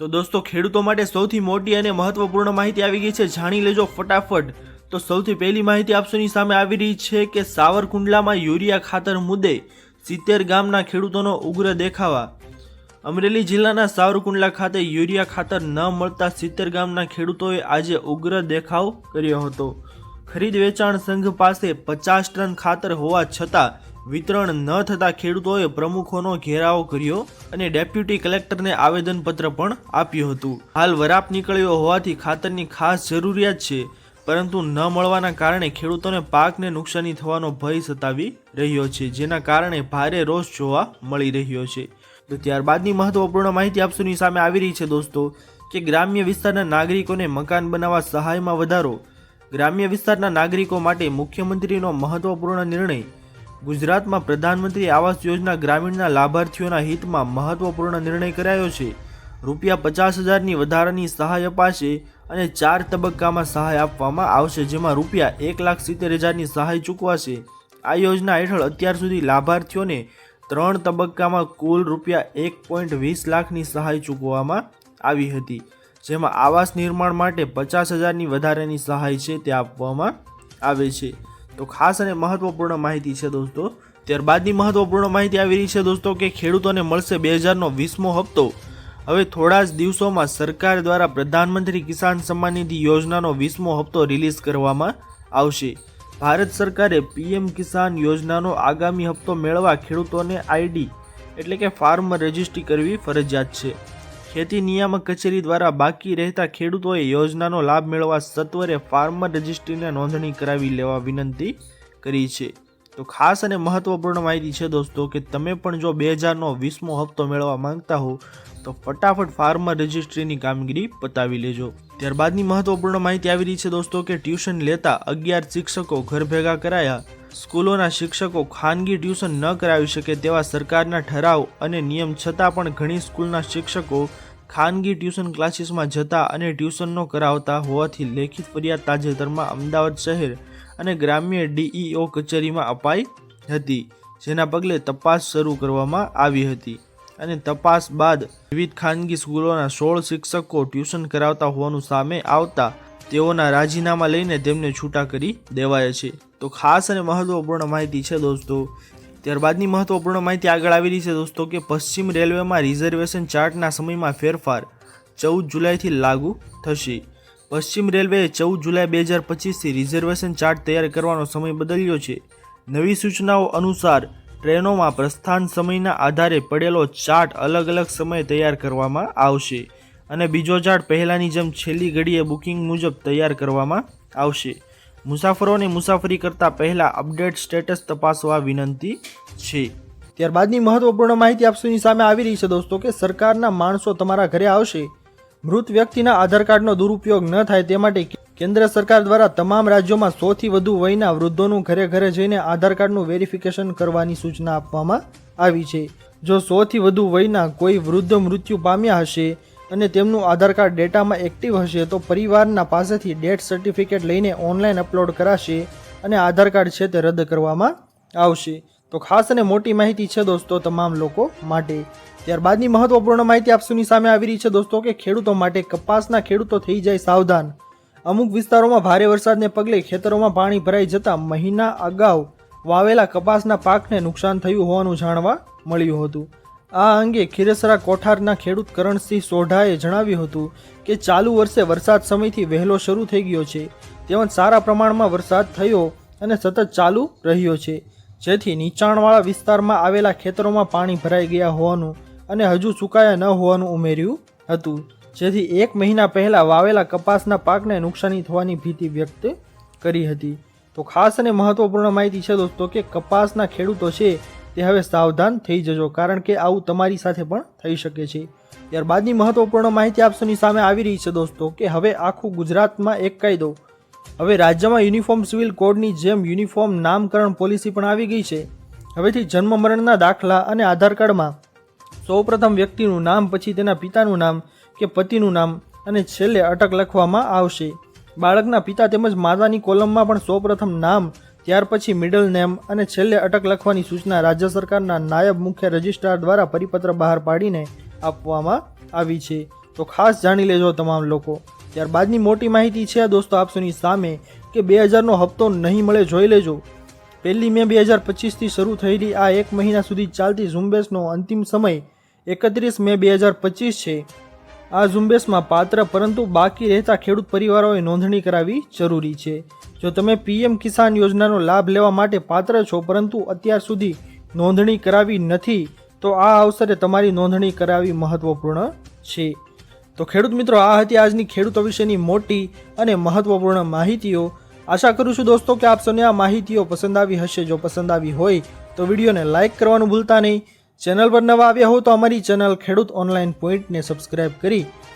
તો દોસ્તો, ખેડૂતો માટે સૌથી મોટી અને મહત્વપૂર્ણ માહિતી આવી ગઈ છે. જાણી લેજો ફટાફટ. તો સૌથી પહેલી માહિતી આપસોની સામે આવી રહી છે કે સાવરકુંડલામાં યુરિયા ખાતર મુદ્દે સિત્તેર ગામના ખેડૂતોનો ઉગ્ર દેખાવા. અમરેલી જિલ્લાના સાવરકુંડલા ખાતે યુરિયા ખાતર ન મળતા સિત્તેર ગામના ખેડૂતોએ આજે ઉગ્ર દેખાવ કર્યો હતો. ખરીદ વેચાણ સંઘ પાસે પચાસ ટન ખાતર હોવા છતાં વિતરણ ન થતા ખેડૂતોએ પ્રમુખોનો ઘેરાવો કર્યો અને ડેપ્યુટી કલેક્ટરને આવેદનપત્ર પણ આપ્યું હતું. હાલ વરાપ નીકળ્યો હોવાથી ખાતરની ખાસ જરૂરિયાત છે, પરંતુ ન મળવાના કારણે ખેડૂતોને પાકને નુકસાની થવાનો ભય સતાવી રહ્યો છે, જેના કારણે ભારે રોષ જોવા મળી રહ્યો છે. તો ત્યારબાદની મહત્વપૂર્ણ માહિતી આપસુની સામે આવી રહી છે દોસ્તો, કે ગ્રામ્ય વિસ્તારના નાગરિકોને મકાન બનાવવા સહાયમાં વધારો. ગ્રામ્ય વિસ્તારના નાગરિકો માટે મુખ્યમંત્રીનો મહત્વપૂર્ણ નિર્ણય ગુજરાતમાં પ્રધાનમંત્રી આવાસ યોજના ગ્રામીણના લાભાર્થીઓના હિતમાં મહત્વપૂર્ણ નિર્ણય કરાયો છે. રૂપિયા પચાસ હજારની વધારાની સહાય અપાશે અને ચાર તબક્કામાં સહાય આપવામાં આવશે, જેમાં રૂપિયા એક લાખ સિત્તેર હજારની સહાય ચૂકવાશે. આ યોજના હેઠળ અત્યાર સુધી લાભાર્થીઓને ત્રણ તબક્કામાં કુલ રૂપિયા એક પોઈન્ટ વીસ લાખની સહાય ચૂકવવામાં આવી હતી, જેમાં આવાસ નિર્માણ માટે પચાસ હજારની વધારાની સહાય છે તે આપવામાં આવે છે. તો ખાસ અને મહત્વપૂર્ણ માહિતી છે દોસ્તો. ત્યારબાદની મહત્વપૂર્ણ માહિતી આવી રહી છે દોસ્તો કે ખેડૂતોને મળશે બે હજારનો વીસમો હપ્તો. હવે થોડા જ દિવસોમાં સરકાર દ્વારા પ્રધાનમંત્રી કિસાન સન્માન નિધિ યોજનાનો વીસમો હપ્તો રિલીઝ કરવામાં આવશે. ભારત સરકારે પીએમ કિસાન યોજનાનો આગામી હપ્તો મેળવવા ખેડૂતોને આઈડી એટલે કે ફાર્મ રજિસ્ટ્રી કરવી ફરજિયાત છે. ખેતી નિયામક કચેરી દ્વારા બાકી રહેતા ખેડૂતોએ યોજનાનો લાભ મેળવવા સત્વરે ફાર્મર રજિસ્ટ્રીને નોંધણી કરાવી લેવા વિનંતી કરી છે. તો ખાસ અને મહત્વપૂર્ણ માહિતી છે દોસ્તો કે તમે પણ જો બે હજારનો વીસમો હપ્તો મેળવવા માંગતા હો, તો ફટાફટ ફાર્મર રજિસ્ટ્રીની કામગીરી પતાવી લેજો. ત્યારબાદની મહત્વપૂર્ણ માહિતી આવી રહી છે દોસ્તો કે ટ્યુશન લેતા અગિયાર શિક્ષકો ઘર ભેગા કરાયા. સ્કૂલોના શિક્ષકો ખાનગી ટ્યુશન ન કરાવી શકે તેવા સરકારના ઠરાવ અને નિયમ છતાં પણ ઘણી સ્કૂલના શિક્ષકો ખાનગી ટ્યુશન ક્લાસીસમાં જતા અને ટ્યુશનનો કરાવતા હોવાથી લેખિત ફરિયાદ તાજેતરમાં અમદાવાદ શહેર અને ગ્રામ્ય ડીઈઓ કચેરીમાં અપાઈ હતી, જેના પગલે તપાસ શરૂ કરવામાં આવી હતી અને તપાસ બાદ વિવિધ ખાનગી સ્કૂલોના સોળ શિક્ષકો ટ્યુશન કરાવતા હોવાનું સામે આવતા તેઓના રાજીનામા લઈને તેમને છૂટા કરી દેવાયા છે. તો ખાસ અને મહત્વપૂર્ણ માહિતી છે દોસ્તો ત્યારબાદની મહત્વપૂર્ણ માહિતી આગળ આવી રહી છે દોસ્તો કે પશ્ચિમ રેલવેમાં રિઝર્વેશન ચાર્ટના સમયમાં ફેરફાર ચૌદ જુલાઈથી લાગુ થશે. પશ્ચિમ રેલવેએ ચૌદ જુલાઈ બે હજાર પચીસથી રિઝર્વેશન ચાર્ટ તૈયાર કરવાનો સમય બદલ્યો છે. નવી સૂચનાઓ અનુસાર ટ્રેનોમાં પ્રસ્થાન સમયના આધારે પડેલો ચાર્ટ અલગ અલગ સમયે તૈયાર કરવામાં આવશે અને બીજો ચાર્ટ પહેલાંની જેમ છેલ્લી ઘડીએ બુકિંગ મુજબ તૈયાર કરવામાં આવશે. મુસાફરોને મુસાફરી કરતા પહેલા અપડેટ સ્ટેટસ તપાસવા વિનંતી છે. ત્યારબાદની મહત્વપૂર્ણ માહિતી આપસુની સામે આવી રહી છે દોસ્તો કે સરકારના માણસો તમારા ઘરે આવશે. મૃત વ્યક્તિના આધાર કાર્ડનો દુરુપયોગ ન થાય તે માટે કેન્દ્ર સરકાર દ્વારા તમામ રાજ્યોમાં સોથી વધુ વયના વૃદ્ધોનું ઘરે ઘરે જઈને આધાર કાર્ડનું વેરિફિકેશન કરવાની સૂચના આપવામાં આવી છે. જો સોથી વધુ વયના કોઈ વૃદ્ધ મૃત્યુ પામ્યા હશે અને તેમનું આધાર કાર્ડ ડેટામાં એક્ટિવ હશે તો પરિવારના પાસેથી ડેથ સર્ટિફિકેટ લઈને ઓનલાઈન અપલોડ કરાશે અને આધાર કાર્ડ છે તે રદ કરવામાં આવશે. તો ખાસ અને મોટી માહિતી છે દોસ્તો તમામ લોકો માટે. ત્યારબાદની મહત્વપૂર્ણ માહિતી આપસુની સામે આવી રહી છે દોસ્તો કે ખેડૂતો માટે કપાસના ખેડૂતો થઈ જાય સાવધાન. અમુક વિસ્તારોમાં ભારે વરસાદને પગલે ખેતરોમાં પાણી ભરાઈ જતા મહિના અગાઉ વાવેલા કપાસના પાકને નુકસાન થયું હોવાનું જાણવા મળ્યું હતું. આ અંગે ખીરસરા કોઠારના ખેડૂત કરણસિંહ સોઢાએ જણાવ્યું હતું કે ચાલુ વર્ષે વરસાદ સમયથી વહેલો શરૂ થઈ ગયો છે. તેમજ સારા પ્રમાણમાં વરસાદ થયો અને સતત ચાલુ રહ્યો છે. જેથી નીચાણવાળા વિસ્તારમાં આવેલા ખેતરોમાં પાણી ભરાઈ ગયા હોવાનું અને હજુ સુકાયા ન હોવાનું ઉમેર્યું હતું. જેથી એક મહિના પહેલાં વાવેલા કપાસના પાકને નુકસાની થવાની ભીતિ વ્યક્ત કરી હતી. તો ખાસ અને મહત્વપૂર્ણ માહિતી છે દોસ્તો કે કપાસના ખેડૂતો છે તે હવે સાવધાન થઈ જજો, કારણ કે આવું તમારી સાથે પણ થઈ શકે છે. ત્યારબાદની મહત્વપૂર્ણ માહિતી આપસોની સામે આવી રહી છે દોસ્તો, કે હવે આખું ગુજરાતમાં એક કાયદો. હવે રાજ્યમાં યુનિફોર્મ સિવિલ કોડની જેમ યુનિફોર્મ નામકરણ પોલિસી પણ આવી ગઈ છે. હવેથી જન્મ મરણના દાખલા અને આધાર કાર્ડમાં. સૌપ્રથમ વ્યક્તિનું નામ, પછી તેના પિતાનું નામ કે પતિનું નામ અને છેલ્લે અટક લખવામાં આવશે. બાળકના પિતા તેમજ માતાની કોલમમાં પણ સૌપ્રથમ નામ ત્યાર પછી મિડલ નેમ અને છેલ્લે અટક લખવાની સૂચના રાજ્ય સરકારના નાયબ મુખ્ય રજિસ્ટ્રાર દ્વારા પરિપત્ર બહાર પાડીને આપવામાં આવી છે. તો ખાસ જાણી લેજો તમામ લોકો. ત્યારબાદની મોટી માહિતી છે દોસ્તો આપસોની સામે કે બે હજારનો હપ્તો નહીં મળે જોઈ લેજો. પહેલી મે બે હજાર પચીસથી શરૂ થયેલી આ એક મહિના સુધી ચાલતી ઝુંબેશનો અંતિમ સમય એકત્રીસ મે બે હજાર પચીસ છે. આ ઝુંબેશમાં પાત્ર પરંતુ બાકી રહેતા ખેડૂત પરિવારોએ નોંધણી કરાવી જરૂરી છે. જો તમે પીએમ કિસાન યોજનાનો લાભ લેવા માટે પાત્ર છો, પરંતુ અત્યાર સુધી નોંધણી કરાવી નથી, તો આ અવસરે તમારી નોંધણી કરાવી મહત્વપૂર્ણ છે. તો ખેડૂત મિત્રો, આ હતી આજની ખેડૂતો વિશેની મોટી અને મહત્વપૂર્ણ માહિતીઓ. આશા કરું છું દોસ્તો કે આપ આ માહિતીઓ પસંદ આવી હશે. જો પસંદ આવી હોય, તો વિડીયોને લાઇક કરવાનું ભૂલતા નહીં. ચેનલ પર નવા આવ્યા હો તો અમારી ચેનલ ખેડૂત ઓનલાઈન પોઈન્ટને સબસ્ક્રાઇબ કરી